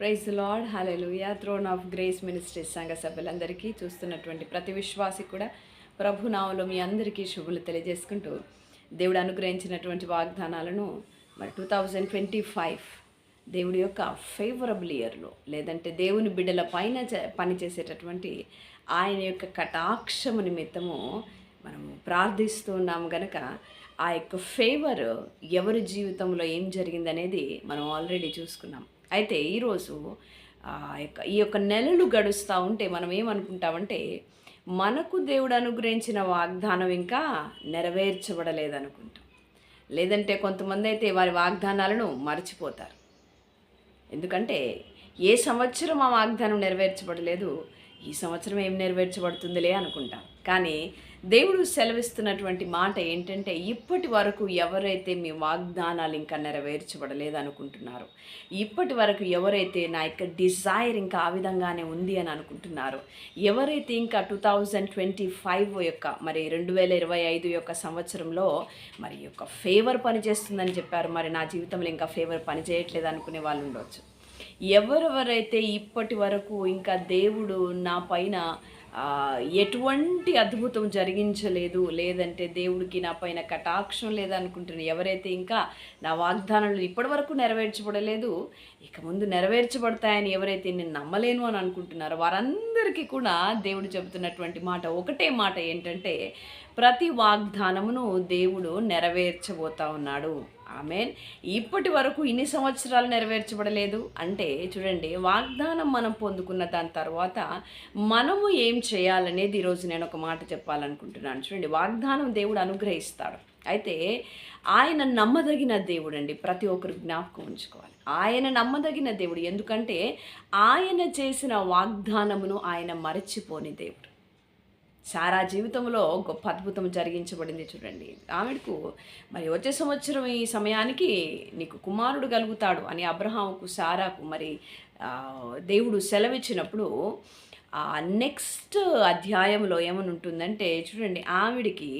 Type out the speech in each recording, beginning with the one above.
Praise lord hallelujah throne of grace ministries సంఘ సభ్యులందరికీ చూస్తున్నటువంటి ప్రతి విశ్వాసి కూడా ప్రభు నామలో మీ అందరికీ శుభులు తెలియజేసుకుంటూ దేవుడు అనుగ్రహించినటువంటి వాగ్దానాలను మరి టూ థౌజండ్ ట్వంటీ ఫైవ్ దేవుడి యొక్క ఫేవరబుల్ ఇయర్లో లేదంటే దేవుని బిడ్డల పైన పనిచేసేటటువంటి ఆయన యొక్క కటాక్షము నిమిత్తము మనము ప్రార్థిస్తూ ఉన్నాము గనక ఆ యొక్క ఫేవర్ ఎవరి జీవితంలో ఏం జరిగిందనేది మనం ఆల్రెడీ చూసుకున్నాం. అయితే ఈరోజు యొక్క ఈ యొక్క నెలలు గడుస్తూ ఉంటే మనం ఏమనుకుంటామంటే మనకు దేవుడు అనుగ్రహించిన వాగ్దానం ఇంకా నెరవేర్చబడలేదనుకుంటాం. లేదంటే కొంతమంది అయితే వారి వాగ్దానాలను మర్చిపోతారు. ఎందుకంటే ఏ సంవత్సరం ఆ వాగ్దానం నెరవేర్చబడలేదు ఈ సంవత్సరం ఏం నెరవేర్చబడుతుందిలే అనుకుంటాం. కానీ దేవుడు సెలవిస్తున్నటువంటి మాట ఏంటంటే ఇప్పటి వరకు ఎవరైతే మీ వాగ్దానాలు ఇంకా నెరవేర్చబడలేదు అనుకుంటున్నారు ఇప్పటి వరకు ఎవరైతే నా యొక్క డిజైర్ ఇంకా ఆ విధంగానే ఉంది అని అనుకుంటున్నారో ఎవరైతే ఇంకా టూ థౌజండ్ ట్వంటీ ఫైవ్ యొక్క మరి రెండు వేల ఇరవై ఐదు యొక్క సంవత్సరంలో మరి యొక్క ఫేవర్ పనిచేస్తుందని చెప్పారు. మరి నా జీవితంలో ఇంకా ఫేవర్ పనిచేయట్లేదు అనుకునే వాళ్ళు ఉండొచ్చు. ఎవరెవరైతే ఇప్పటి వరకు ఇంకా దేవుడు నా పైన ఎటువంటి అద్భుతం జరిగించలేదు. లేదంటే దేవుడికి నా పైన కటాక్షం లేదనుకుంటున్న ఎవరైతే ఇంకా నా వాగ్దానాలు ఇప్పటి వరకు నెరవేర్చబడలేదు ఇక ముందు నెరవేర్చబడతాయని ఎవరైతే నేను నమ్మలేను అని అనుకుంటున్నారో వారందరికీ కూడా దేవుడు చెబుతున్నటువంటి మాట ఒకటే మాట ఏంటంటే ప్రతి వాగ్దానమును దేవుడు నెరవేర్చబోతా ఉన్నాడు. ఆమెన్. ఇప్పటి వరకు ఇన్ని సంవత్సరాలు నెరవేర్చబడలేదు. అంటే చూడండి వాగ్దానం మనం పొందుకున్న దాని తర్వాత మనము ఏం చేయాలనేది ఈరోజు నేను ఒక మాట చెప్పాలనుకుంటున్నాను. చూడండి వాగ్దానం దేవుడు అనుగ్రహిస్తాడు. అయితే ఆయన నమ్మదగిన దేవుడు అండి ప్రతి ఒక్కరు జ్ఞాపకం ఉంచుకోవాలి. ఆయన నమ్మదగిన దేవుడు. ఎందుకంటే ఆయన చేసిన వాగ్దానమును ఆయన మరచిపోని దేవుడు. సారా జీవితంలో గొప్ప అద్భుతం జరిగించబడింది చూడండి. ఆవిడకు మరి వచ్చే సంవత్సరం ఈ సమయానికి నీకు కుమారుడు కలుగుతాడు అని అబ్రహాంకు సారాకు మరి దేవుడు సెలవిచ్చినప్పుడు ఆ నెక్స్ట్ అధ్యాయంలో ఏమని ఉంటుందంటే చూడండి ఆవిడికి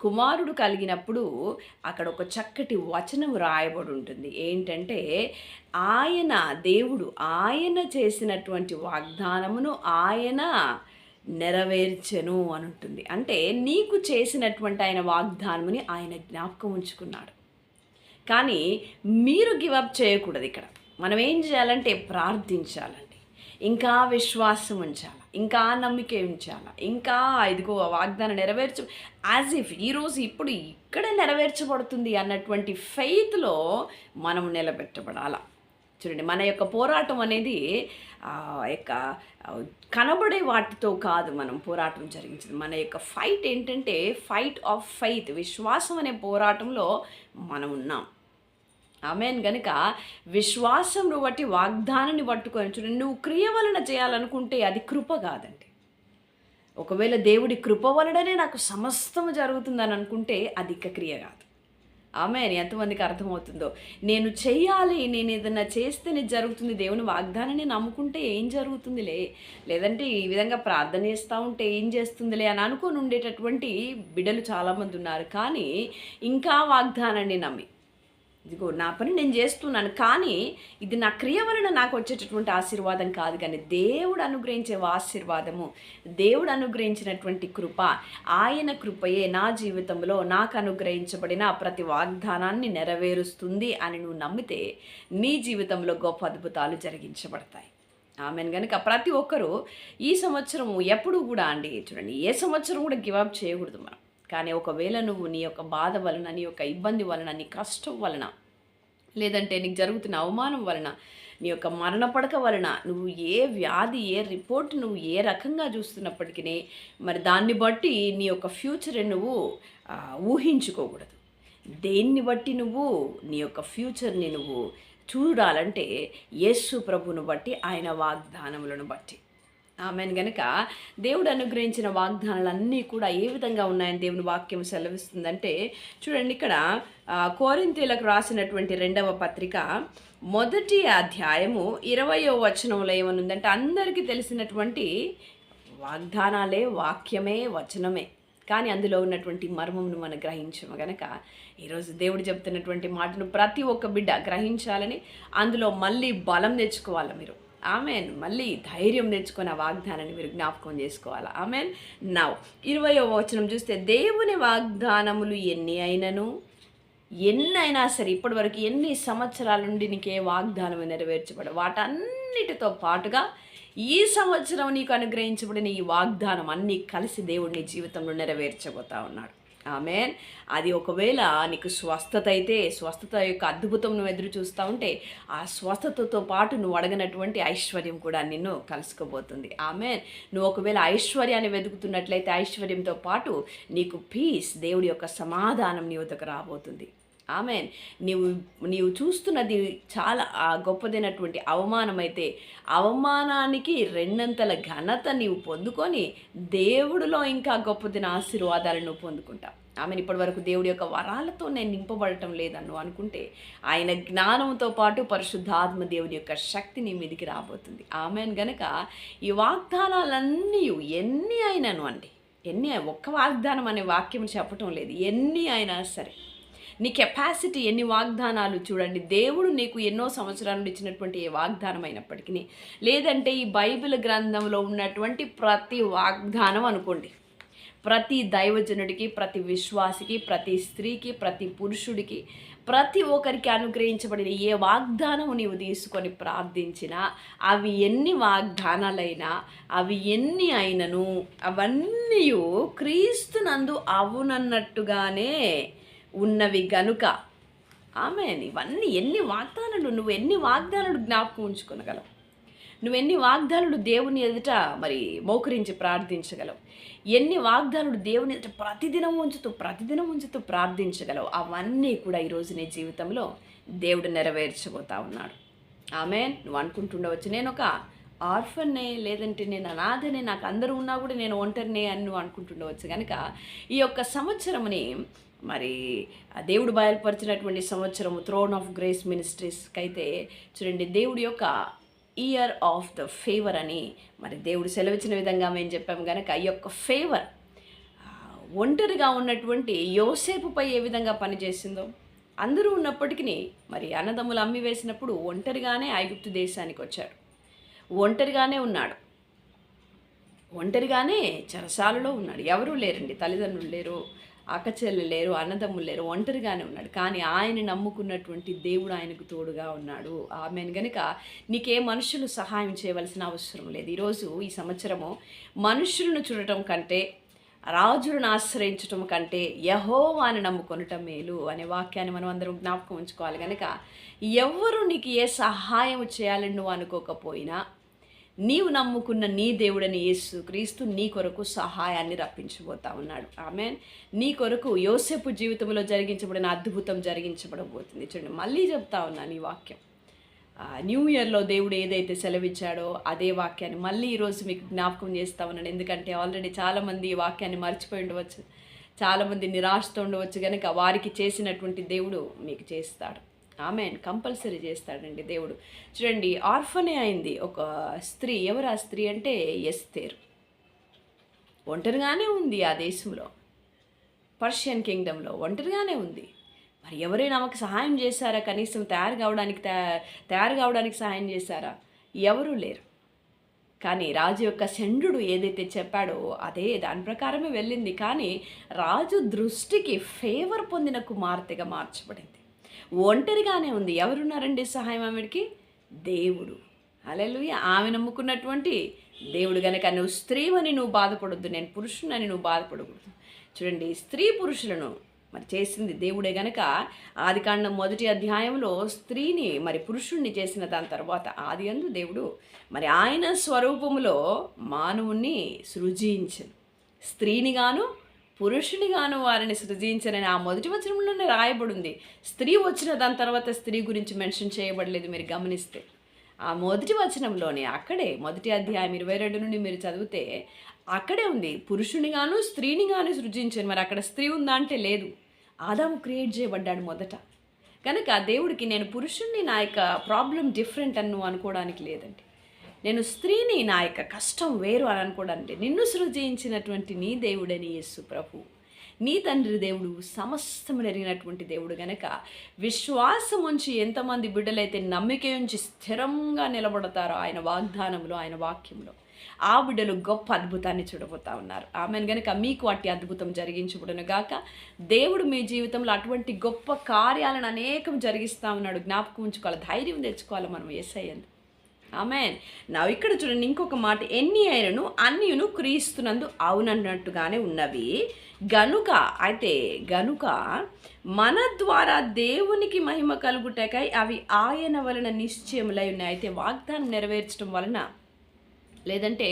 కుమారుడు కలిగినప్పుడు అక్కడ ఒక చక్కటి వచనం రాయబడి ఉంటుంది. ఏంటంటే ఆయన దేవుడు ఆయన చేసినటువంటి వాగ్దానమును ఆయన నెరవేర్చెను అని ఉంటుంది అంటే నీకు చేసినటువంటి ఆయన వాగ్దానముని ఆయన జ్ఞాపకం ఉంచుకున్నాడు. కానీ మీరు గివప్ చేయకూడదు ఇక్కడ. మనం ఏం చేయాలంటే ప్రార్థించాలండి. ఇంకా విశ్వాసం ఉంచాలి? ఇంకా నమ్మిక ఉంచాలి? ఇంకా ఇదిగో ఆ వాగ్దానం నెరవేర్చు యాజ్ ఇఫ్ ఈరోజు ఇప్పుడు ఇక్కడే నెరవేర్చబడుతుంది అన్నటువంటి ఫెయిత్లో మనం నిలబెట్టబడాల? చూడండి మన యొక్క పోరాటం అనేది యొక్క కనబడే వాటితో కాదు మనం పోరాటం జరిగించింది. మన యొక్క ఫైట్ ఏంటంటే ఫైట్ ఆఫ్ ఫైత్ విశ్వాసం అనే పోరాటంలో మనం ఉన్నాం. ఆమెన్ గనుక విశ్వాసం బట్టి వాగ్దానాన్ని పట్టుకొని చూడండి నువ్వు క్రియ వలన చేయాలనుకుంటే అది కృప కాదండి. ఒకవేళ దేవుడి కృప వలననే నాకు సమస్తం జరుగుతుందని అనుకుంటే అది ఇక క్రియ కాదు. ఆమె ఎంతమందికి అర్థమవుతుందో. నేను చెయ్యాలి నేను ఏదన్నా చేస్తేనే జరుగుతుంది. దేవుని వాగ్దానాన్ని నమ్ముకుంటే ఏం జరుగుతుందిలే? లేదంటే ఈ విధంగా ప్రార్థన చేస్తూ ఉంటే ఏం చేస్తుందిలే అని అనుకొని ఉండేటటువంటి బిడ్డలు చాలామంది ఉన్నారు. కానీ ఇంకా వాగ్దానాన్ని నమ్మి. ఇదిగో నా పని నేను చేస్తున్నాను కానీ ఇది నా క్రియ వలన నాకు వచ్చేటటువంటి ఆశీర్వాదం కాదు కానీ దేవుడు అనుగ్రహించే ఆశీర్వాదము దేవుడు అనుగ్రహించినటువంటి కృప ఆయన కృపయే నా జీవితంలో నాకు అనుగ్రహించబడిన ప్రతి వాగ్దానాన్ని నెరవేరుస్తుంది అని నువ్వు నమ్మితే నీ జీవితంలో గొప్ప అద్భుతాలు జరిగించబడతాయి. ఆమెను. కనుక ప్రతి ఒక్కరూ ఈ సంవత్సరం ఎప్పుడు కూడా అండి చూడండి ఏ సంవత్సరం కూడా గివప్ చేయకూడదు మనం. కానీ ఒకవేళ నువ్వు నీ యొక్క బాధ వలన నీ యొక్క ఇబ్బంది వలన నీ కష్టం వలన లేదంటే నీకు జరుగుతున్న అవమానం వలన నీ యొక్క మరణ పడక వలన నువ్వు ఏ వ్యాధి ఏ రిపోర్ట్ నువ్వు ఏ రకంగా చూస్తున్నప్పటికీ మరి దాన్ని బట్టి నీ యొక్క ఫ్యూచర్ నువ్వు ఊహించుకోకూడదు. దేన్ని బట్టి నువ్వు నీ యొక్క ఫ్యూచర్ని నువ్వు చూడాలంటే యేసు ప్రభును బట్టి ఆయన వాగ్దానములను బట్టి. ఆమెను. గనక దేవుడు అనుగ్రహించిన వాగ్దానాలన్నీ కూడా ఏ విధంగా ఉన్నాయని దేవుని వాక్యం సెలవిస్తుందంటే చూడండి ఇక్కడ కోరింతీలకు రాసినటువంటి రెండవ పత్రిక మొదటి అధ్యాయము ఇరవయో వచనంలో ఏమనుందంటే అందరికీ తెలిసినటువంటి వాగ్దానాలే వాక్యమే వచనమే. కానీ అందులో ఉన్నటువంటి మర్మమును మనం గ్రహించము గనక ఈరోజు దేవుడు చెప్తున్నటువంటి మాటను ప్రతి ఒక్క బిడ్డ గ్రహించాలని అందులో మళ్ళీ బలం తెచ్చుకోవాలి మీరు? ఆమెన్. మళ్ళీ ధైర్యం నేర్చుకున్న ఆ వాగ్దానాన్ని మీరు జ్ఞాపకం చేసుకోవాలి? ఆమెన్. నవ్ ఇరవయో వచనం చూస్తే దేవుని వాగ్దానములు ఎన్ని అయినను? ఎన్నైనా సరే ఇప్పటి వరకు ఎన్ని సంవత్సరాల నుండి నీకే వాగ్దానం నెరవేర్చబడ వాటన్నిటితో పాటుగా ఈ సంవత్సరం నీకు అనుగ్రహించబడిన ఈ వాగ్దానం అన్నీ కలిసి దేవుడిని జీవితంలో నెరవేర్చబోతా ఉన్నాడు ఆమెన్ అది ఒకవేళ నీకు స్వస్థత అయితే స్వస్థత యొక్క అద్భుతం నువ్వు ఎదురు చూస్తూ ఉంటే ఆ స్వస్థతతో పాటు నువ్వు అడగనటువంటి ఐశ్వర్యం కూడా నిన్ను కలుసుకోబోతుంది. ఆమెన్ నువ్వు ఒకవేళ ఐశ్వర్యాన్ని వెతుకుతున్నట్లయితే ఐశ్వర్యంతో పాటు నీకు పీస్ దేవుడి యొక్క సమాధానం నీ వద్దకు రాబోతుంది. ఆమె నీవు నీవు చూస్తున్నది చాలా గొప్పదైనటువంటి అవమానం అయితే అవమానానికి రెండంతల ఘనత నీవు పొందుకొని దేవుడిలో ఇంకా గొప్పదైన ఆశీర్వాదాలను పొందుకుంటావు. ఆమెను. ఇప్పటి వరకు దేవుడి యొక్క వరాలతో నేను నింపబడటం లేదన్ను అనుకుంటే ఆయన జ్ఞానంతో పాటు పరిశుద్ధాత్మ దేవుని యొక్క శక్తి నీ మీదికి రాబోతుంది. ఆమెను. గనక ఈ వాగ్దానాలన్నీ ఎన్ని అయినను అండి? ఎన్ని ఒక్క వాగ్దానం అనే వాక్యం చెప్పటం లేదు. ఎన్ని అయినా సరే. నీ కెపాసిటీ ఎన్ని వాగ్దానాలు చూడండి. దేవుడు నీకు ఎన్నో సంవత్సరాల నుండి ఇచ్చినటువంటి ఏ వాగ్దానం అయినప్పటికీ లేదంటే ఈ బైబిల్ గ్రంథంలో ఉన్నటువంటి ప్రతి వాగ్దానం అనుకోండి. ప్రతి దైవజనుడికి ప్రతి విశ్వాసికి ప్రతి స్త్రీకి ప్రతి పురుషుడికి ప్రతి ఒక్కరికి అనుగ్రహించబడిన ఏ వాగ్దానము నీవు తీసుకొని ప్రార్థించినా అవి ఎన్ని వాగ్దానాలైనా అవి ఎన్ని అయినను అవన్నీ క్రీస్తునందు అవునన్నట్టుగానే ఉన్నవి గనుక. ఆమె ఇవన్నీ ఎన్ని వాగ్దానాలు నువ్వు ఎన్ని వాగ్దానాలు జ్ఞాపకం ఉంచుకోనగలవు నువ్వు ఎన్ని వాగ్దానాలు దేవుని ఎదుట మరి మోకరించి ప్రార్థించగలవు? ఎన్ని వాగ్దానుడు దేవుని ఎదుట ప్రతిదినం ఉంచుతూ ప్రతిదినం ఉంచుతూ ప్రార్థించగలవు? అవన్నీ కూడా ఈరోజు నీ జీవితంలో దేవుడు నెరవేర్చబోతా ఉన్నాడు. ఆమె నువ్వు అనుకుంటుండవచ్చు నేను ఒక ఆర్ఫన్నే లేదంటే నేను అనాథనే నాకు అందరూ ఉన్నా కూడా నేను ఒంటరినే అని నువ్వు అనుకుంటుండవచ్చు. కనుక ఈ యొక్క సంవత్సరముని మరి ఆ దేవుడు బయలుపరిచినటువంటి సంవత్సరము థ్రోన్ ఆఫ్ గ్రేస్ మినిస్ట్రీస్కి అయితే చూడండి దేవుడి యొక్క ఇయర్ ఆఫ్ ద ఫేవర్ అని మరి దేవుడు సెలవిచ్చిన విధంగా మేము చెప్పాం కనుక ఈ యొక్క ఫేవర్ ఒంటరిగా ఉన్నటువంటి యోసేపుపై ఏ విధంగా పనిచేసిందో అందరూ ఉన్నప్పటికీ మరి అన్నదమ్ములు అమ్మి వేసినప్పుడు ఒంటరిగానే ఐగుప్తు దేశానికి వచ్చాడు ఒంటరిగానే ఉన్నాడు. ఒంటరిగానే చెరసాలలో ఉన్నాడు. ఎవరూ లేరండి తల్లిదండ్రులు లేరు అక్కచెల్లు లేరు అన్నదమ్ములు లేరు ఒంటరిగానే ఉన్నాడు. కానీ ఆయన నమ్ముకున్నటువంటి దేవుడు ఆయనకు తోడుగా ఉన్నాడు. ఆమెను. గనుక నీకే మనుషులు సహాయం చేయవలసిన అవసరం లేదు. ఈరోజు ఈ సంవత్సరము మనుషులను చూడటం కంటే రాజులను ఆశ్రయించటం కంటే యహోవాని నమ్ముకొనటం మేలు అనే వాక్యాన్ని మనం అందరం జ్ఞాపకం ఉంచుకోవాలి. కనుక ఎవరు నీకు ఏ సహాయం చేయాలని నువ్వు అనుకోకపోయినా నీవు నమ్ముకున్న నీ దేవుడని యేసు క్రీస్తు నీ కొరకు సహాయాన్ని రప్పించబోతా ఉన్నాడు. ఆమె నీ కొరకు యోసేపు జీవితంలో జరిగించబడిన అద్భుతం జరిగించబడబోతుంది. చూడండి మళ్ళీ చెప్తా ఉన్నాను ఈ వాక్యం. న్యూ ఇయర్లో దేవుడు ఏదైతే సెలవిచ్చాడో అదే వాక్యాన్ని మళ్ళీ ఈరోజు మీకు జ్ఞాపకం చేస్తా ఉన్నాను. ఎందుకంటే ఆల్రెడీ చాలామంది ఈ వాక్యాన్ని మర్చిపోయి ఉండవచ్చు. చాలామంది నిరాశతో ఉండవచ్చు. కనుక వారికి చేసినటువంటి దేవుడు మీకు చేస్తాడు. ఆమె కంపల్సరీ చేస్తాడండి దేవుడు. చూడండి ఆర్ఫనే అయింది ఒక స్త్రీ. ఎవరు ఆ స్త్రీ అంటే? ఎస్తేరు. ఒంటరిగానే ఉంది ఆ దేశంలో. పర్షియన్ కింగ్డంలో ఒంటరిగానే ఉంది. మరి ఎవరైనా ఆమెకు సహాయం చేశారా? కనీసం తయారు కావడానికి తయారు కావడానికి సహాయం చేశారా? ఎవరూ లేరు. కానీ రాజు యొక్క చండ్రుడు ఏదైతే చెప్పాడో అదే దాని ప్రకారమే వెళ్ళింది. కానీ రాజు దృష్టికి ఫేవర్ పొందిన కుమార్తెగా మార్చబడింది. ఒంటరిగానే ఉంది. ఎవరున్నారండి సహాయం ఆమెడికి దేవుడు. అలెలు ఆమె నమ్ముకున్నటువంటి దేవుడు గనక నువ్వు స్త్రీవని నువ్వు బాధపడొద్దు. నేను పురుషునని నువ్వు బాధపడకూడదు. చూడండి స్త్రీ పురుషులను మరి చేసింది దేవుడే గనక ఆది కాండం మొదటి అధ్యాయంలో స్త్రీని మరి పురుషుణ్ణి చేసిన దాని తర్వాత ఆది అందు దేవుడు మరి ఆయన స్వరూపములో మానవుణ్ణి సృజించను. స్త్రీని గాను పురుషునిగాను వారిని సృజించనని ఆ మొదటి వచనంలోనే రాయబడింది. స్త్రీ వచ్చిన దాని తర్వాత స్త్రీ గురించి మెన్షన్ చేయబడలేదు మీరు గమనిస్తే. ఆ మొదటి వచనంలోనే అక్కడే మొదటి అధ్యాయం ఇరవై రెండు నుండి మీరు చదివితే అక్కడే ఉంది పురుషునిగాను స్త్రీని గాను సృజించాను మరి అక్కడ స్త్రీ ఉందా అంటే లేదు. ఆదాము క్రియేట్ చేయబడ్డాడు మొదట. కనుక దేవుడికి నేను పురుషుణ్ణి నా యొక్క ప్రాబ్లం డిఫరెంట్ అని నువ్వు అనుకోవడానికి లేదండి. నేను స్త్రీని నా యొక్క కష్టం వేరు అని అనుకోవడానికి నిన్ను సృజించినటువంటి నీ దేవుడని యేసు ప్రభు. నీ తండ్రి దేవుడు సమస్తము జరిగినటువంటి దేవుడు గనక విశ్వాసం ఉంచి ఎంతమంది బిడ్డలైతే నమ్మిక ఉంచి స్థిరంగా నిలబడతారో ఆయన వాగ్దానంలో ఆయన వాక్యంలో ఆ బిడ్డలు గొప్ప అద్భుతాన్ని చూడబోతా ఉన్నారు. ఆమెను. గనక మీకు అట్టి అద్భుతం జరిగించబడును గాక దేవుడు మీ జీవితంలో అటువంటి గొప్ప కార్యాలను అనేకం జరిగిస్తూ ఉన్నాడు. జ్ఞాపకం ఉంచుకోవాలి ధైర్యం తెచ్చుకోవాలి మనం ఏసయ్యందు ఆమెన్ నా ఇక్కడ చూడండి ఇంకొక మాట. ఎన్ని అయినను అన్నియును క్రీస్తునందు అవునన్నట్టుగానే ఉన్నవి. గనుక అయితే గనుక మన ద్వారా దేవునికి మహిమ కలుగుటకై అవి ఆయన వలన నిశ్చయములై ఉన్నాయి. అయితే వాగ్దానం నెరవేర్చడం వలన లేదంటే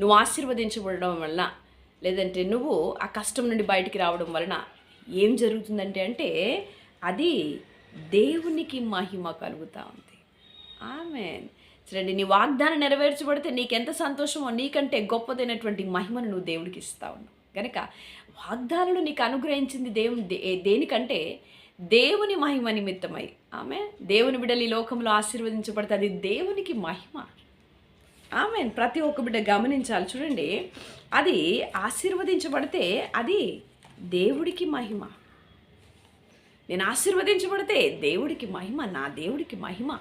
నువ్వు ఆశీర్వదించబడడం వలన లేదంటే నువ్వు ఆ కష్టం నుండి బయటికి రావడం వలన ఏం జరుగుతుందంటే అంటే అది దేవునికి మహిమ కలుగుతూ ఉంది. ఆమె చూడండి నీ వాగ్దానం నెరవేర్చబడితే నీకెంత సంతోషమో నీకంటే గొప్పదైనటువంటి మహిమను నువ్వు దేవుడికి ఇస్తా ఉన్నావు. కనుక వాగ్దానాలు నీకు అనుగ్రహించింది దేవుని దే- దేనికంటే దేవుని మహిమ నిమిత్తమై. ఆమె దేవుని బిడ్డలు ఈ లోకంలో ఆశీర్వదించబడితే అది దేవునికి మహిమ. ఆమె ప్రతి ఒక్క బిడ్డ గమనించాలి. చూడండి అది ఆశీర్వదించబడితే అది దేవుడికి మహిమ. నేను ఆశీర్వదించబడితే దేవుడికి మహిమ నా దేవుడికి మహిమ.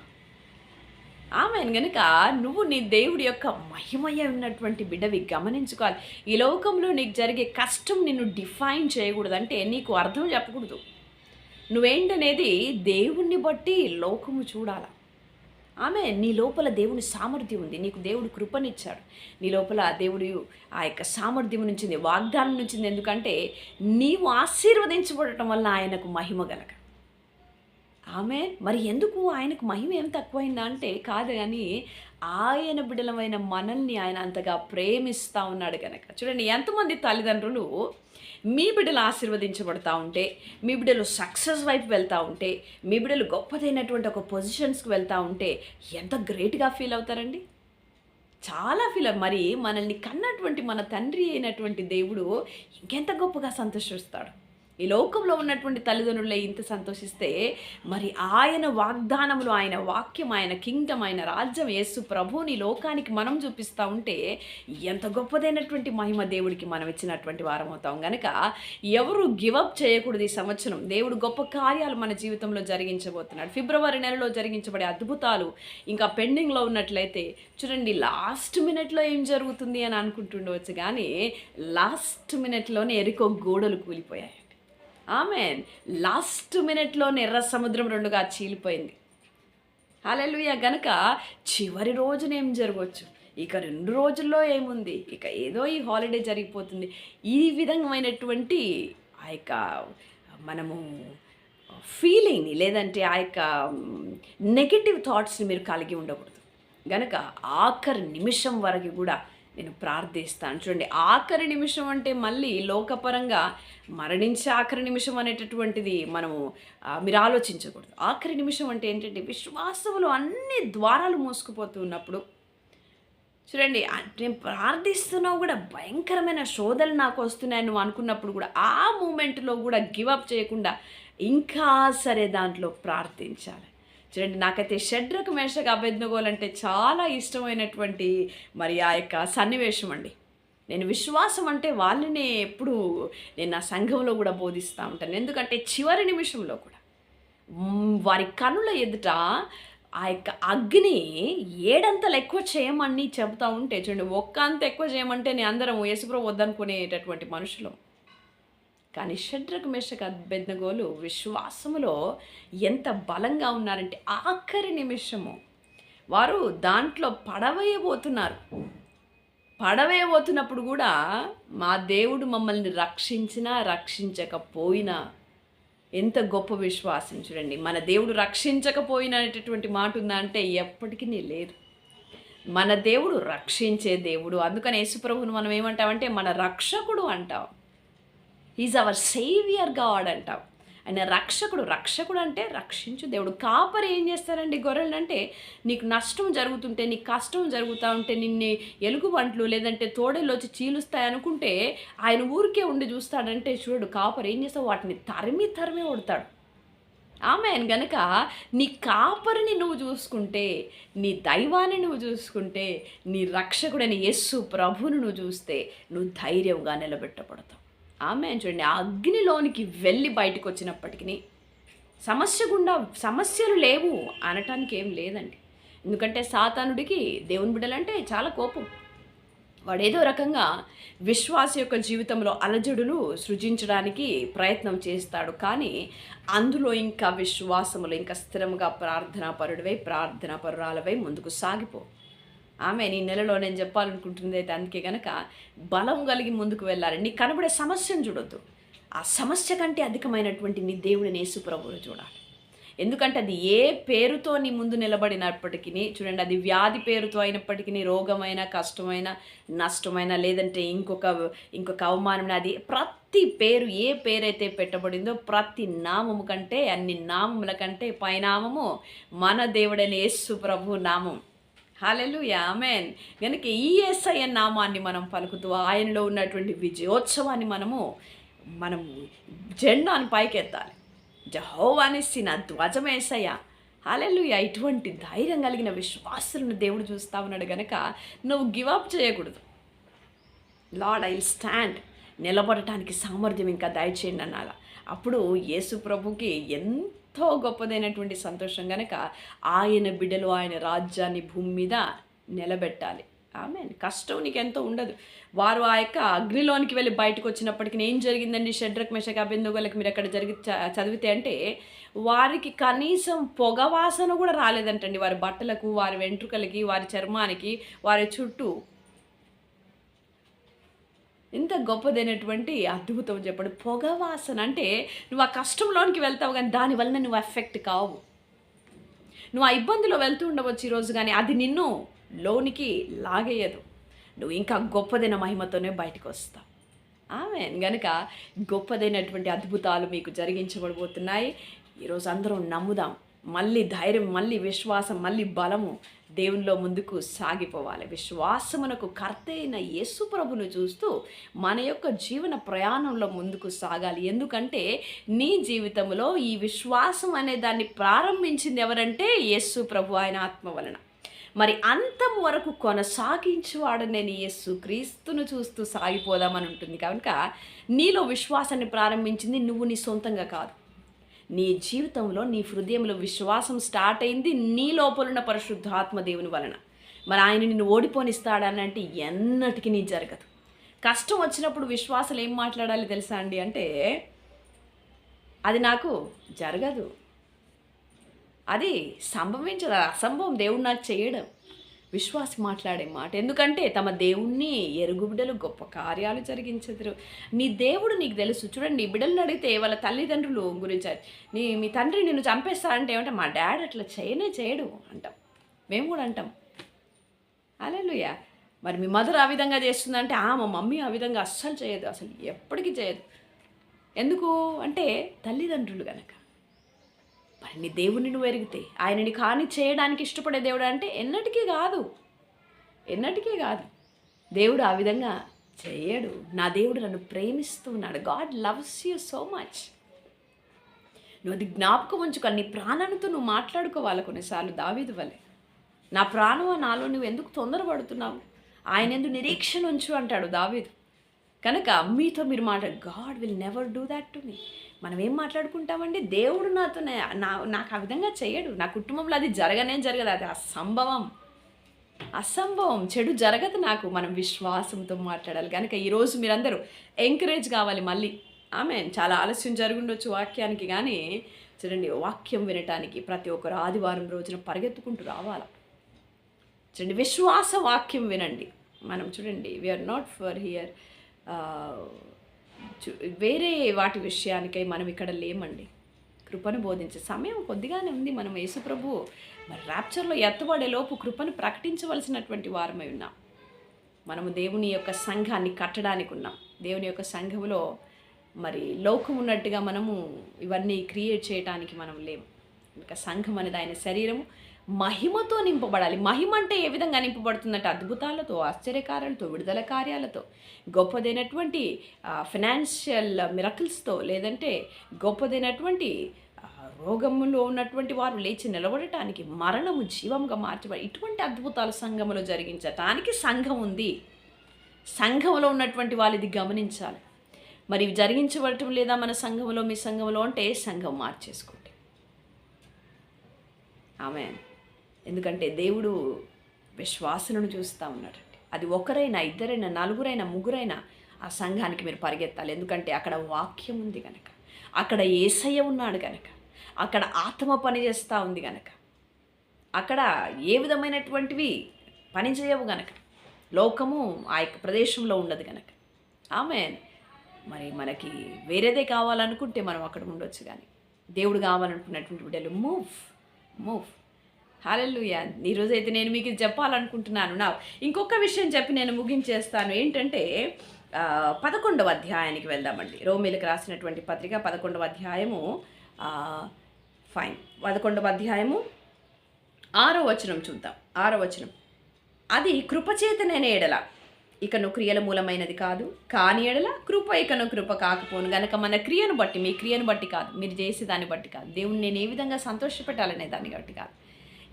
ఆమె గనుక నువ్వు నీ దేవుడి యొక్క మహిమయ్య ఉన్నటువంటి బిడ్డవి గమనించుకోవాలి. ఈ లోకంలో నీకు జరిగే కష్టం నిన్ను డిఫైన్ చేయకూడదు అంటే నీకు అర్థం చెప్పకూడదు. నువ్వేంటనేది దేవుణ్ణి బట్టి లోకము చూడాల. ఆమె నీ లోపల దేవుని సామర్థ్యం ఉంది. నీకు దేవుడు కృపనిచ్చాడు. నీ లోపల దేవుడు ఆ యొక్క సామర్థ్యం నుంచింది వాగ్దానం నుంచింది ఎందుకంటే నీవు ఆశీర్వదించబడటం వల్ల ఆయనకు మహిమ గలక ఆమె మరి ఎందుకు ఆయనకు మహిమ ఏం తక్కువైందా అంటే కాదు కానీ ఆయన బిడ్డలమైన మనల్ని ఆయన అంతగా ప్రేమిస్తూ ఉన్నాడు కనుక చూడండి ఎంతమంది తల్లిదండ్రులు మీ బిడ్డలు ఆశీర్వదించబడతా ఉంటే మీ బిడ్డలు సక్సెస్ వైపు వెళ్తూ ఉంటే మీ బిడ్డలు గొప్పదైనటువంటి ఒక పొజిషన్స్కి వెళ్తూ ఉంటే ఎంత గ్రేట్గా ఫీల్ అవుతారండి? చాలా ఫీల్ మరి మనల్ని కన్నటువంటి మన తండ్రి అయినటువంటి దేవుడు ఇంకెంత గొప్పగా సంతోషిస్తాడు? ఈ లోకంలో ఉన్నటువంటి తల్లిదండ్రులే ఇంత సంతోషిస్తే మరి ఆయన వాగ్దానములు ఆయన వాక్యం ఆయన కింగ్డమ్ ఆయన రాజ్యం యేసు ప్రభుని లోకానికి మనం చూపిస్తూ ఉంటే ఎంత గొప్పదైనటువంటి మహిమ దేవుడికి మనం ఇచ్చినటువంటి వారం అవుతాం. కనుక ఎవరు గివప్ చేయకూడదు ఈ సంవత్సరం. దేవుడు గొప్ప కార్యాలు మన జీవితంలో జరిగించబోతున్నాడు. ఫిబ్రవరి నెలలో జరిగించబడే అద్భుతాలు ఇంకా పెండింగ్లో ఉన్నట్లయితే చూడండి లాస్ట్ మినిట్లో ఏం జరుగుతుంది అని అనుకుంటుండవచ్చు కానీ లాస్ట్ మినిట్లోనే ఎరుకో గోడలు కూలిపోయాయి. ఆమె లాస్ట్ మినిట్లోనే ఎర్ర సముద్రం రెండుగా చీలిపోయింది. హల్లెలూయా. గనక చివరి రోజున ఏం జరగవచ్చు? ఇక రెండు రోజుల్లో ఏముంది? ఇక ఏదో ఈ హాలిడే జరిగిపోతుంది. ఈ విధమైనటువంటి ఆ యొక్క మనము ఫీలింగ్ని లేదంటే ఆ యొక్క నెగిటివ్ థాట్స్ని మీరు కలిగి ఉండకూడదు. గనక ఆఖరి నిమిషం వరకు కూడా నేను ప్రార్థిస్తాను. చూడండి ఆఖరి నిమిషం అంటే మళ్ళీ లోకపరంగా మరణించే ఆఖరి నిమిషం అనేటటువంటిది మనము మీరు ఆలోచించకూడదు. ఆఖరి నిమిషం అంటే ఏంటంటే విశ్వాసములు అన్ని ద్వారాలు మూసుకుపోతూ ఉన్నప్పుడు చూడండి నేను ప్రార్థిస్తున్నావు కూడా భయంకరమైన శోధలు నాకు వస్తున్నాయని నువ్వు అనుకున్నప్పుడు కూడా ఆ మూమెంట్లో కూడా గివప్ చేయకుండా ఇంకా సరే దాంట్లో ప్రార్థించాలి. చూడండి నాకైతే షడ్రకు మేషకు అభ్యర్థగోలంటే చాలా ఇష్టమైనటువంటి మరి ఆ యొక్క సన్నివేశం అండి. నేను విశ్వాసం అంటే వాళ్ళనే ఎప్పుడు నేను నా సంఘంలో కూడా బోధిస్తూ ఉంటాను. ఎందుకంటే చివరి నిమిషంలో కూడా. వారి కనుల ఎదుట ఆ యొక్క అగ్ని ఏడంతలు ఎక్కువ చేయమని చెబుతూ ఉంటే చూడండి ఒక్క అంత ఎక్కువ చేయమంటే నేను అందరం యేసుప్రభు వద్దనుకునేటటువంటి మనుషులు. కానీ షడ్రకు మేషక బెద్దగోలు విశ్వాసములో ఎంత బలంగా ఉన్నారంటే ఆఖరి నిమిషము వారు దాంట్లో పడవేయబోతున్నారు. పడవేయబోతున్నప్పుడు కూడా మా దేవుడు మమ్మల్ని రక్షించినా రక్షించకపోయినా ఎంత గొప్ప విశ్వాసం చూడండి. మన దేవుడు రక్షించకపోయినటువంటి మాట ఉందా అంటే ఎప్పటికీ లేదు. మన దేవుడు రక్షించే దేవుడు. అందుకని యేసుప్రభుని మనం ఏమంటామంటే మన రక్షకుడు అంటాం. ఈజ్ అవర్ సేవియర్ గాడ్ అంటాం. ఆయన రక్షకుడు. రక్షకుడు అంటే రక్షించు దేవుడు. కాపరి ఏం చేస్తారండి గొర్రెలు అంటే నీకు నష్టం జరుగుతుంటే నీకు కష్టం జరుగుతూ ఉంటే నిన్ను ఎలుగుబంట్లు లేదంటే తోడేలు వచ్చి చీలుస్తాయి అనుకుంటే ఆయన ఊరికే ఉండి చూస్తాడంటే చూడు కాపరి ఏం చేస్తావు వాటిని తరిమి తరిమి కొడతాడు. ఆమె గనక నీ కాపరిని నువ్వు చూసుకుంటే నీ దైవాన్ని నువ్వు చూసుకుంటే నీ రక్షకుడైన యస్సు ప్రభువును నువ్వు చూస్తే నువ్వు ధైర్యంగా నిలబెట్టబడతావు. ఆమె చూడండి ఆ అగ్నిలోనికి వెళ్ళి బయటకు వచ్చినప్పటికీ సమస్య గుండా సమస్యలు లేవు అనటానికి ఏం లేదండి. ఎందుకంటే సాతానుడికి దేవుని బిడ్డలంటే చాలా కోపం. వాడు ఏదో రకంగా విశ్వాస యొక్క జీవితంలో అలజడులు సృజించడానికి ప్రయత్నం చేస్తాడు. కానీ అందులో ఇంకా విశ్వాసములు ఇంకా స్థిరముగా ప్రార్థనా పరుడివై ప్రార్థనా పరురాలవై ముందుకు సాగిపో. ఆమె నీ నెలలో నేను చెప్పాలనుకుంటుంది అయితే అందుకే కనుక బలం కలిగి ముందుకు వెళ్ళాలి నీ కనబడే సమస్యను చూడొద్దు. ఆ సమస్య కంటే అధికమైనటువంటి నీ దేవుని నేసుప్రభువును చూడాలి. ఎందుకంటే అది ఏ పేరుతో నీ ముందు నిలబడినప్పటికీ చూడండి అది వ్యాధి పేరుతో అయినప్పటికీ రోగమైన కష్టమైన నష్టమైన లేదంటే ఇంకొక ఇంకొక అవమానం అది ప్రతి పేరు ఏ పేరైతే పెట్టబడిందో ప్రతి నామము కంటే అన్ని నామముల కంటే పైనామము మన దేవుడైన యేసు ప్రభు నామం. హాలెలు యామెన్ కనుక ఈ నామాన్ని మనం పలుకుతూ ఆయనలో ఉన్నటువంటి విజయోత్సవాన్ని మనము మనము జెండాను పైకెత్తాలి. జహోవానిసిన ధ్వజమేసయ్య హాలెలుయ ఇటువంటి ధైర్యం కలిగిన విశ్వాసులను దేవుడు చూస్తా ఉన్నాడు గనక నువ్వు గివప్ చేయకూడదు. Lord I stand. నిలబడటానికి సామర్థ్యం ఇంకా దయచేయండి అనాల అప్పుడు యేసు ప్రభుకి ఎంత ఎంతో గొప్పదైనటువంటి సంతోషం. కనుక ఆయన బిడ్డలు ఆయన రాజ్యాన్ని భూమి మీద నిలబెట్టాలి. ఆమె కష్టం నీకు ఎంతో ఉండదు. వారు ఆ యొక్క అగ్నిలోనికి వెళ్ళి బయటకు వచ్చినప్పటికీ ఏం జరిగిందండి షడ్రక్ మెషక్ అభిందోగులకు మీరు అక్కడ జరిగి చదివితే అంటే వారికి కనీసం పొగ వాసన కూడా రాలేదంటండి. వారి బట్టలకు వారి వెంట్రుకలకి వారి చర్మానికి వారి చుట్టూ ఇంత గొప్పదైనటువంటి అద్భుతం చెప్పండి. పొగ వాసన అంటే నువ్వు ఆ కష్టంలోనికి వెళ్తావు కానీ దానివల్ల నువ్వు ఎఫెక్ట్ కావు. నువ్వు ఆ ఇబ్బందిలో వెళ్తూ ఉండవచ్చు ఈరోజు కానీ అది నిన్ను లోనికి లాగేయదు. నువ్వు ఇంకా గొప్పదైన మహిమతోనే బయటకు వస్తావు. ఆమె గనుక గొప్పదైనటువంటి అద్భుతాలు మీకు జరిగించబడబోతున్నాయి. ఈరోజు అందరం నమ్ముదాం. మళ్ళీ ధైర్యం మళ్ళీ విశ్వాసం మళ్ళీ బలము దేవునిలో ముందుకు సాగిపోవాలి. విశ్వాసమునకు కర్త అయిన యేసు ప్రభును చూస్తూ మన యొక్క జీవన ప్రయాణంలో ముందుకు సాగాలి. ఎందుకంటే నీ జీవితంలో ఈ విశ్వాసం అనే దాన్ని ప్రారంభించింది ఎవరంటే యేసు ప్రభు ఆయన ఆత్మ వలన. మరి అంతం వరకు కొనసాగించువాడు నేను యేసు క్రీస్తును చూస్తూ సాగిపోదామని ఉంటుంది. కనుక నీలో విశ్వాసాన్ని ప్రారంభించింది నువ్వు నీ సొంతంగా కాదు. నీ జీవితంలో నీ హృదయంలో విశ్వాసం స్టార్ట్ అయింది నీ లోపలున్న పరిశుద్ధాత్మ దేవుని వలన. మరి ఆయన నిన్ను ఓడిపోనిస్తాడనంటే ఎన్నటికీ నీ జరగదు. కష్టం వచ్చినప్పుడు విశ్వాసాలు ఏం మాట్లాడాలి తెలుసా అండి? అంటే అది నాకు జరగదు. అది సంభవించదు. అసంభవం దేవుడు నాకు చేయడం. విశ్వాసి మాట్లాడే మాట. ఎందుకంటే తమ దేవుణ్ణి ఎరుగు బిడ్డలు గొప్ప కార్యాలు జరిగించదురు. నీ దేవుడు నీకు తెలుసు. చూడండి నీ బిడ్డలను అడిగితే వాళ్ళ తల్లిదండ్రులు గురించి నీ మీ తండ్రి నిన్ను చంపేస్తాడంటే ఏమంటే మా డాడ్ అట్లా చేయనే చేయడు అంటాం. మేము కూడా అంటాం. అలెలుయా మరి మీ మదర్ ఆ విధంగా చేస్తుందంటే ఆ మా మమ్మీ ఆ విధంగా అస్సలు చేయదు. అసలు ఎప్పటికీ చేయదు. ఎందుకు? అంటే తల్లిదండ్రులు కనుక మరి నీ దేవుని నువ్వు ఎరిగితే ఆయనని కాని చేయడానికి ఇష్టపడే దేవుడు అంటే ఎన్నటికీ కాదు. ఎన్నటికీ కాదు. దేవుడు ఆ విధంగా చేయడు. నా దేవుడు నన్ను ప్రేమిస్తూ ఉన్నాడు God loves you so much. నువ్వు అది జ్ఞాపకం ఉంచుకో. నీ ప్రాణాలతో నువ్వు మాట్లాడుకోవాలి కొన్నిసార్లు దావీదు వలె. నా ప్రాణం నాలో నువ్వు ఎందుకు తొందరపడుతున్నావు? ఆయన ఎందుకు నిరీక్షణ ఉంచు అంటాడు దావీదు. కనుక మీతో మీరు మాట God will never do that to me మనం ఏం మాట్లాడుకుంటామండి? దేవుడు నాతో నా నాకు ఆ విధంగా చేయడు నా కుటుంబంలో అది జరగనే జరగదు. అది అసంభవం. అసంభవం. చెడు జరగదు నాకు. మనం విశ్వాసంతో మాట్లాడాలి. కనుక ఈరోజు మీరందరూ ఎంకరేజ్ కావాలి మళ్ళీ. ఆమె చాలా ఆలస్యం జరుగుండొచ్చు వాక్యానికి కానీ చూడండి వాక్యం వినటానికి ప్రతి ఒక్కరు ఆదివారం రోజున పరిగెత్తుకుంటూ రావాలి. చూడండి విశ్వాస వాక్యం వినండి. మనం చూడండి వీఆర్ నాట్ ఫర్ హియర్ వేరే వాటి విషయానికై మనం ఇక్కడ లేమండి. కృపను బోధించే సమయం కొద్దిగానే ఉంది. మనం యేసుప్రభు మరి ర్యాప్చర్లో ఎత్తబడే లోపు కృపను ప్రకటించవలసినటువంటి వారమై ఉన్నాం. మనము దేవుని యొక్క సంఘాన్ని కట్టడానికి ఉన్నాం. దేవుని యొక్క సంఘములో మరి లోకం ఉన్నట్టుగా మనము ఇవన్నీ క్రియేట్ చేయడానికి మనం లేము ఇంకా సంఘం అనేది ఆయన శరీరము. మహిమతో నింపబడాలి. మహిమ అంటే ఏ విధంగా నింపబడుతుందంటే అద్భుతాలతో ఆశ్చర్యకారాలతో విడుదల కార్యాలతో గొప్పదైనటువంటి ఫినాన్షియల్ మిరకిల్స్తో లేదంటే గొప్పదైనటువంటి రోగంలో రోగములో ఉన్నటువంటి వారు లేచి నిలబడటానికి మరణము జీవంగా మార్చబడి ఇటువంటి అద్భుతాలు సంఘములో జరిగించటానికి సంఘం ఉంది. సంఘంలో ఉన్నటువంటి వాళ్ళు ఇది గమనించాలి. మరి జరిగించబడటం లేదా మన సంఘంలో మీ సంఘంలో అంటే సంఘం మార్చేసుకోండి. ఆమె ఎందుకంటే దేవుడు విశ్వాసులను చూస్తూ ఉన్నాడండి. అది ఒకరైనా ఇద్దరైనా నలుగురైనా ముగ్గురైనా ఆ సంఘానికి మీరు పరిగెత్తాలి. ఎందుకంటే అక్కడ వాక్యం ఉంది కనుక అక్కడ ఏసయ్య ఉన్నాడు కనుక అక్కడ ఆత్మ పని చేస్తూ ఉంది కనుక అక్కడ ఏ విధమైనటువంటివి పని చేయవు గనక లోకము ఆ యొక్క ప్రదేశంలో ఉండదు గనక. ఆమె మరి మనకి వేరేదే కావాలనుకుంటే మనం అక్కడ ఉండొచ్చు కానీ దేవుడు కావాలనుకున్నటువంటి బిడ్డలు మూవ్ మూవ్ హాలెల్లుయా ఈరోజు అయితే నేను మీకు ఇది చెప్పాలనుకుంటున్నాను. నా ఇంకొక విషయం చెప్పి నేను ముగించేస్తాను. ఏంటంటే పదకొండవ అధ్యాయానికి వెళ్దామండి. రోమిలకు రాసినటువంటి పత్రిక పదకొండవ అధ్యాయము ఫైన్ పదకొండవ అధ్యాయము ఆరో వచనం చూద్దాం. ఆరో వచనం. అది కృపచేతనైన ఎడల. ఇకను క్రియల మూలమైనది కాదు కాని ఎడల కృప ఇకను కృప కాకపోను. గనక మన క్రియను బట్టి మీ క్రియను బట్టి కాదు మీరు చేసే దాన్ని బట్టి కాదు. దేవుణ్ణి నేను ఏ విధంగా సంతోషపెట్టాలనే దాన్ని బట్టి కాదు.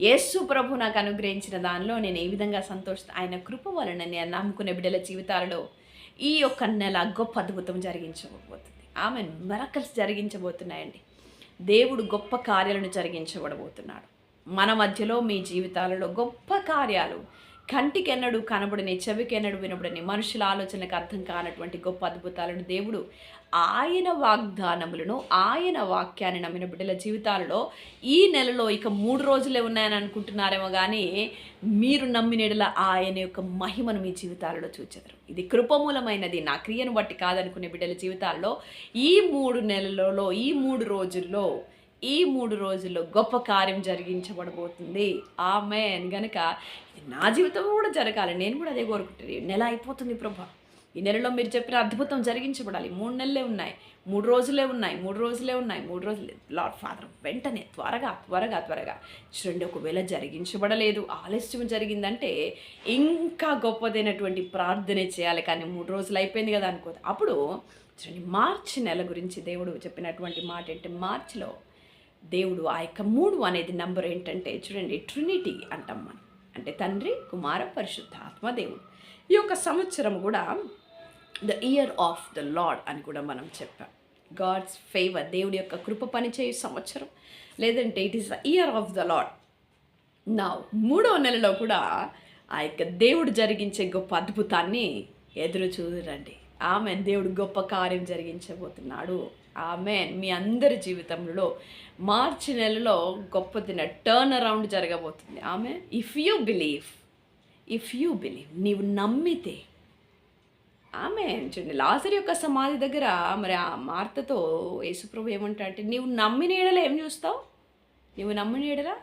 యేసు ప్రభు నాకు అనుగ్రహించిన దానిలో నేను ఏ విధంగా సంతోష ఆయన కృప వలన నేను నమ్ముకునే బిడ్డల జీవితాలలో ఈ యొక్క నెల గొప్ప అద్భుతం జరిగించబోతుంది. ఆమె మెరకల్స్ జరిగించబోతున్నాయండి. దేవుడు గొప్ప కార్యాలను జరిగించబడబోతున్నాడు. మన మధ్యలో మీ జీవితాలలో గొప్ప కార్యాలు. కంటికెన్నడు కనబడని చెవికెన్నడు వినబడని మనుషుల ఆలోచనకు అర్థం కానటువంటి గొప్ప అద్భుతాలను దేవుడు ఆయన వాగ్దానములను ఆయన వాక్యాన్ని నమ్మిన బిడ్డల జీవితాలలో ఈ నెలలో ఇక మూడు రోజులే ఉన్నాయని అనుకుంటున్నారేమో కానీ మీరు నమ్మినడల ఆయన యొక్క మహిమను మీ జీవితాలలో చూచెదరు. ఇది కృపమూలమైనది నా క్రియను బట్టి కాదనుకునే బిడ్డల జీవితాల్లో ఈ మూడు నెలలలో ఈ మూడు రోజుల్లో ఈ మూడు రోజుల్లో గొప్ప కార్యం జరిగించబడబోతుంది. ఆమె గనక ఇది నా జీవితం కూడా జరగాలి. నేను కూడా అదే కోరుకుంటుంది నెల అయిపోతుంది ప్రభా. ఈ నెలలో మీరు చెప్పిన అద్భుతం జరిగించబడాలి. మూడు నెలలే ఉన్నాయి. మూడు రోజులే ఉన్నాయి. మూడు రోజులే ఉన్నాయి. మూడు రోజులే లార్డ్ ఫాదర్ వెంటనే త్వరగా త్వరగా త్వరగా చూడండి ఒకవేళ జరిగించబడలేదు ఆలస్యం జరిగిందంటే ఇంకా గొప్పదైనటువంటి ప్రార్థన చేయాలి. కానీ మూడు రోజులు అయిపోయింది కదా అనుకో అప్పుడు చూడండి మార్చి నెల గురించి దేవుడు చెప్పినటువంటి మాట ఏంటి? మార్చిలో దేవుడు ఆ యొక్క మూడు అనేది నంబర్ ఏంటంటే చూడండి ట్రినిటీ అంటాం మనం అంటే తండ్రి కుమార పరిశుద్ధ ఆత్మ దేవుడు. ఈ యొక్క సంవత్సరం కూడా the year of the lord అని కూడా మనం చెప్పాం. గాడ్స్ ఫేవర్ దేవుడి యొక్క కృప పనిచేయు సంవత్సరం. లేదంటే it is the year of the lord నా మూడో నెలలో కూడా ఆ యొక్క దేవుడు జరిగించే గొప్ప అద్భుతాన్ని ఎదురు చూడండి. ఆమె దేవుడు గొప్ప కార్యం జరిగించబోతున్నాడు. ఆమె మీ అందరి జీవితంలో మార్చి నెలలో గొప్ప దిన టర్న్ అరౌండ్ జరగబోతుంది. ఆమె if you believe if you believe నీవు నమ్మితే ఆమె చూడండి లాజర్ యొక్క సమాధి దగ్గర మరి ఆ మార్తతో యేసుప్రభు ఏమంటాడంటే నీవు నమ్మిన ఎడల ఏం చూస్తావు? నువ్వు నమ్మిన ఎడల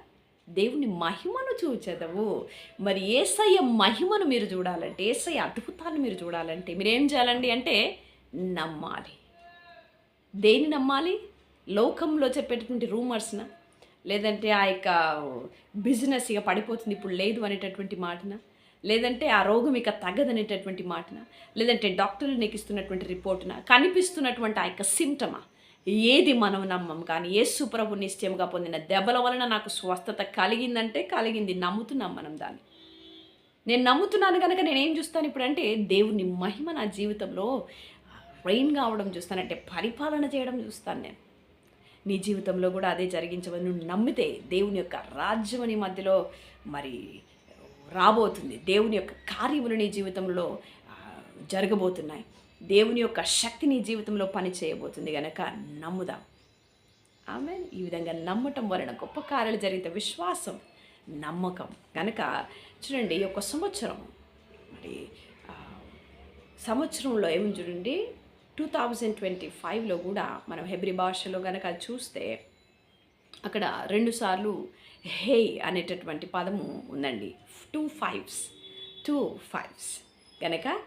దేవుని మహిమను చూచెదవు. మరి ఏసయ్య మహిమను మీరు చూడాలంటే ఏసయ్య అద్భుతాన్ని మీరు చూడాలంటే మీరు ఏం చేయాలండి అంటే నమ్మాలి. దేని నమ్మాలి? లోకంలో చెప్పేటటువంటి రూమర్స్న? లేదంటే ఆ యొక్క బిజినెస్ ఇక పడిపోతుంది ఇప్పుడు లేదు అనేటటువంటి మాటన? లేదంటే ఆ రోగం ఇక తగ్గదనేటటువంటి మాటన లేదంటే డాక్టర్లు నీకు ఇస్తున్నటువంటి రిపోర్టున కనిపిస్తున్నటువంటి ఆ యొక్క సిమ్టమా ఏది మనం నమ్మం కానీ యేసు ప్రభు నిశ్చయముగా పొందిన దెబ్బల వలన నాకు స్వస్థత కలిగిందంటే కలిగింది నమ్ముతున్నాం మనం దాన్ని. నేను నమ్ముతున్నాను కనుక నేనేం చూస్తాను ఇప్పుడంటే దేవుని మహిమ నా జీవితంలో రెయిన్ కావడం చూస్తానంటే పరిపాలన చేయడం చూస్తాను నేను. నీ జీవితంలో కూడా అదే జరిగించవని నువ్వు నమ్మితే దేవుని యొక్క రాజ్యం మధ్యలో మరి రాబోతుంది. దేవుని యొక్క కార్యములు నీ జీవితంలో జరగబోతున్నాయి. దేవుని యొక్క శక్తి నీ జీవితంలో పని చేయబోతుంది కనుక నమ్ముదాం. ఆమె ఈ విధంగా నమ్మటం వలన గొప్ప కార్యాలు జరిగితే విశ్వాసం నమ్మకం. కనుక చూడండి ఈ సంవత్సరం మరి సంవత్సరంలో ఏమి చూడండి? టూ థౌజండ్ ట్వంటీ ఫైవ్లో కూడా మనం హెబ్రి భాషలో కనుక చూస్తే అక్కడ రెండుసార్లు హే అనేటటువంటి పదము ఉందండి. టూ ఫైవ్స్ టూ ఫైవ్స్ కనుక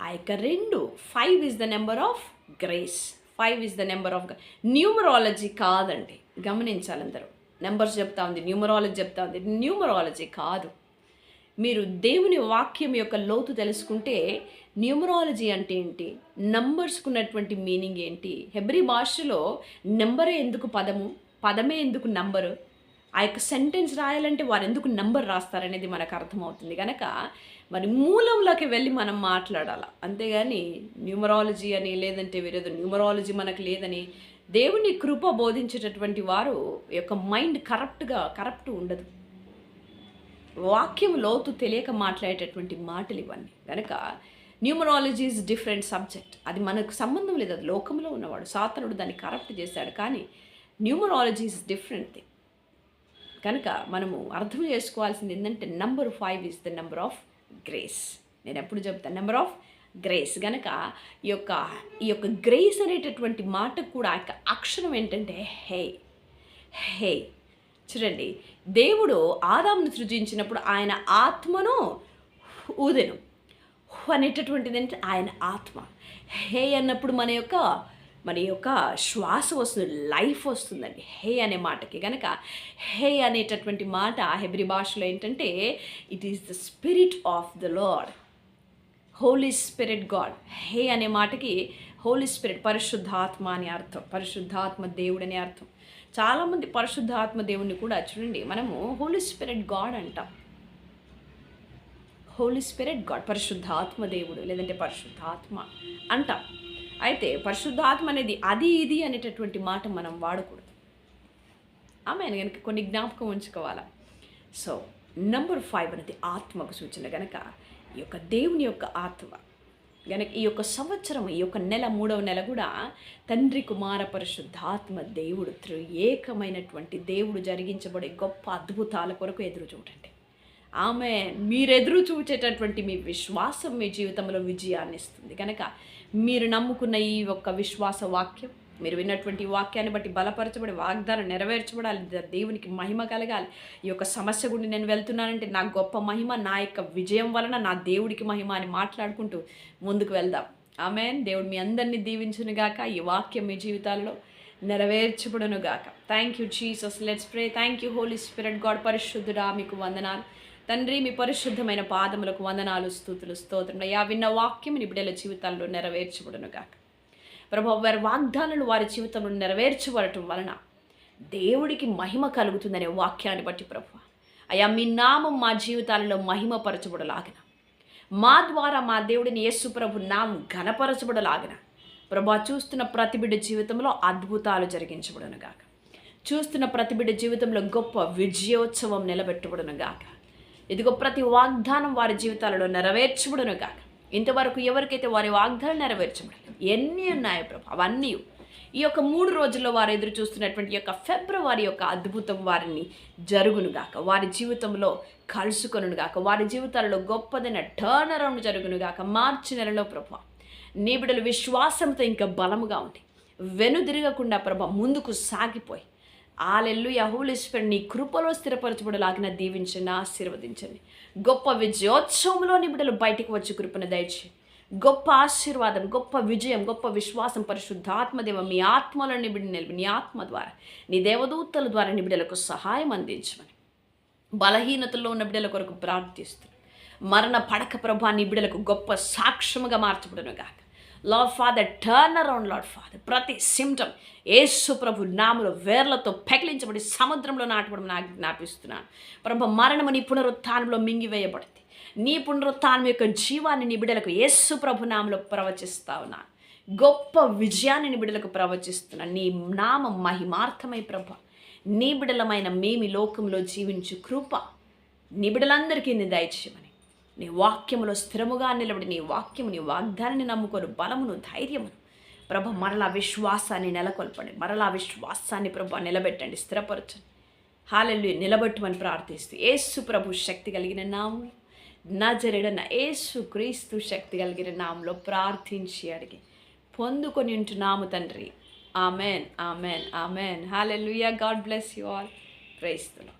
ఆ యొక్క రెండు five is the number of grace five is the number of numerology కాదండి. గమనించాలి అందరూ. నెంబర్స్ చెప్తా ఉంది న్యూమరాలజీ చెప్తా ఉంది. న్యూమరాలజీ కాదు. మీరు దేవుని వాక్యం యొక్క లోతు తెలుసుకుంటే న్యూమరాలజీ అంటే ఏంటి? నంబర్స్కు ఉన్నటువంటి మీనింగ్ ఏంటి? హెబ్రి భాషలో నెంబరే ఎందుకు పదము? పదమే ఎందుకు నంబరు ఆ యొక్క సెంటెన్స్ రాయాలంటే వారు ఎందుకు నెంబర్ రాస్తారనేది మనకు అర్థమవుతుంది. కనుక మరి మూలంలోకి వెళ్ళి మనం మాట్లాడాలి? అంతేగాని న్యూమరాలజీ అని లేదంటే వేరేదో న్యూమరాలజీ మనకు లేదని దేవుని కృప బోధించేటటువంటి వారు యొక్క మైండ్ కరప్ట్గా కరప్ట్ ఉండదు. వాక్యం లోతు తెలియక మాట్లాడేటటువంటి మాటలు ఇవన్నీ. కనుక న్యూమరాలజీ ఈజ్ డిఫరెంట్ సబ్జెక్ట్ అది మనకు సంబంధం లేదు. అది లోకంలో ఉన్నవాడు. సాతనుడు దాన్ని కరప్ట్ చేశాడు. కానీ న్యూమరాలజీ ఈజ్ డిఫరెంట్ థింగ్ కనుక మనము అర్థం చేసుకోవాల్సింది ఏంటంటే number five is the number of grace నేను ఎప్పుడు చెప్తాను? నెంబర్ ఆఫ్ గ్రేస్ గనక ఈ యొక్క ఈ యొక్క గ్రేస్ అనేటటువంటి మాటకు కూడా యొక్క అక్షరం ఏంటంటే హే. హే. చూడండి దేవుడు ఆదామును సృజించినప్పుడు ఆయన ఆత్మను ఊదెను. హు అనేటటువంటిది అంటే ఆయన ఆత్మ. హే అన్నప్పుడు మన యొక్క మన యొక్క శ్వాస వస్తుంది లైఫ్ వస్తుందండి. హే అనే మాటకి కనుక హే అనేటటువంటి మాట హెబ్రి భాషలో ఏంటంటే it is the spirit of the lord holy spirit God హే అనే మాటకి హోలీ స్పిరిట్ పరిశుద్ధాత్మ అని అర్థం. పరిశుద్ధాత్మ దేవుడు అనే అర్థం. చాలామంది పరిశుద్ధాత్మ దేవుణ్ణి కూడా చూడండి. మనము హోలీ స్పిరిట్ గాడ్ అంటాం. హోలీ స్పిరిట్ గాడ్ పరిశుద్ధాత్మ దేవుడు లేదంటే పరిశుద్ధాత్మ అంటాం. అయితే పరిశుద్ధాత్మ అనేది అది ఇది అనేటటువంటి మాట మనం వాడకూడదు. ఆమె కనుక కొన్ని జ్ఞాపకం ఉంచుకోవాలా? సో నంబర్ ఫైవ్ అనేది ఆత్మకు సూచన. గనక ఈ యొక్క దేవుని యొక్క ఆత్మ గనక ఈ యొక్క సంవత్సరం ఈ యొక్క నెల మూడవ నెల కూడా తండ్రి కుమార పరిశుద్ధాత్మ దేవుడు త్రు ఏకమైనటువంటి దేవుడు జరిగించబడే గొప్ప అద్భుతాల కొరకు ఎదురు చూడండి. ఆమె మీరెదురు చూచేటటువంటి మీ విశ్వాసం మీ జీవితంలో విజయాన్ని ఇస్తుంది. కనుక మీరు నమ్ముకున్న ఈ ఒక్క విశ్వాస వాక్యం మీరు విన్నటువంటి వాక్యాన్ని బట్టి బలపరచబడి వాగ్దానం నెరవేర్చబడాలి. దేవునికి మహిమ కలగాలి. ఈ యొక్క సమస్య గుండి నేను వెళ్తున్నానంటే నా గొప్ప మహిమ నా యొక్క విజయం వలన నా దేవుడికి మహిమ అని మాట్లాడుకుంటూ ముందుకు వెళ్దాం. ఆమె దేవుడు మీ అందరినీ దీవించునుగాక ఈ వాక్యం మీ జీవితాల్లో నెరవేర్చబడునుగాక thank you Jesus let's pray thank you holy spirit God పరిశుద్ధుడా మీకు వందనాలు. తండ్రి మీ పరిశుద్ధమైన పాదములకు వందనాలు స్థూతులు స్తోత్రం అయ్యా విన్న వాక్యం నీ బిడ్డల జీవితాల్లో నెరవేర్చబడునుగాక. ప్రభు వారి వాగ్దానాలు వారి జీవితంలో నెరవేర్చబడటం వలన దేవుడికి మహిమ కలుగుతుందనే వాక్యాన్ని బట్టి ప్రభు. అయ్యా మీ నామం మా జీవితాలలో మహిమపరచబడలాగిన. మా ద్వారా మా దేవుడిని యేసు ప్రభు నామం ఘనపరచబడలాగిన. ప్రభా చూస్తున్న ప్రతి బిడ్డ జీవితంలో అద్భుతాలు జరిగించబడునుగాక. చూస్తున్న ప్రతి బిడ్డ జీవితంలో గొప్ప విజయోత్సవం నిలబెట్టబడును గాక ఇదిగో ప్రతి వాగ్దానం వారి జీవితాలలో నెరవేర్చబడును కాక ఇంతవరకు ఎవరికైతే వారి వాగ్దానం నెరవేర్చబడలేదు? ఎన్ని ఉన్నాయో ప్రభు అవన్నీ ఈ యొక్క మూడు రోజుల్లో వారు ఎదురు చూస్తున్నటువంటి యొక్క ఫిబ్రవరి యొక్క అద్భుతం వారిని జరుగును గాక వారి జీవితంలో కలుసుకొనుగాక వారి జీవితాలలో గొప్పదైన టర్న్ అరౌండ్ జరుగును గాక మార్చి నెలలో ప్రభు నీ బిడ్డలు విశ్వాసంతో ఇంకా బలముగా ఉంది వెనుదిరగకుండా ప్రభ ముందుకు సాగిపోయి ఆలెల్లు యహూలేశ్వరు నీ కృపలో స్థిరపరచబడలాగిన దీవించండి ఆశీర్వదించండి. గొప్ప విజయోత్సవంలో నిబిడలు బయటికి వచ్చి కృపను దయచేయండి. గొప్ప ఆశీర్వాదం గొప్ప విజయం గొప్ప విశ్వాసం పరిశుద్ధాత్మదేవ మీ ఆత్మలో నిబిడి నిలిపి నీ ఆత్మ ద్వారా నీ దేవదూతల ద్వారా నిబిడలకు సహాయం అందించమని. బలహీనతల్లో ఉన్న బిడ్డల కొరకు ప్రార్థిస్తున్నాను మరణ పడక ప్రభా నిబిడలకు గొప్ప సాక్ష్యముగా మార్చబడునుగాక. Lord father turn around lord father ప్రతి సిమ్టమ్ యేసు ప్రభు నాములో వేర్లతో పెకిలించబడి సముద్రంలో నాటబడి నాకు జ్ఞాపిస్తున్నాను ప్రభు మరణము నీ పునరుత్థానంలో మింగివేయబడింది. నీ పునరుత్నం యొక్క జీవాన్ని నీ బిడ్డలకు యేసు ప్రభు నామలో ప్రవచిస్తా ఉన్నాను. గొప్ప విజయాన్ని నీ బిడ్డలకు ప్రవచిస్తున్నాను నీ నామం మహిమార్థమై ప్రభ. నీ బిడలమైన మేమి లోకంలో జీవించు కృప. నీ బిడలందరికీ నీ దయచేయమని నీ వాక్యములో స్థిరముగా నిలబడి నీ వాక్యము నీ వాగ్దానాన్ని నమ్ముకొని బలమును ధైర్యమును ప్రభ మరలా విశ్వాసాన్ని నెలకొల్పండి. మరలా విశ్వాసాన్ని ప్రభ నిలబెట్టండి. స్థిరపరచండి. హాలెల్లు నిలబెట్టమని ప్రార్థిస్తూ ఏసు ప్రభు శక్తి కలిగిన నామం. నజరెడన ఏసు క్రీస్తు శక్తి కలిగిన నామంలో ప్రార్థించి అడిగి పొందుకొని ఉంటున్నాము తండ్రి. Amen amen amen hallelujah God bless you all ప్రైస్తున్నా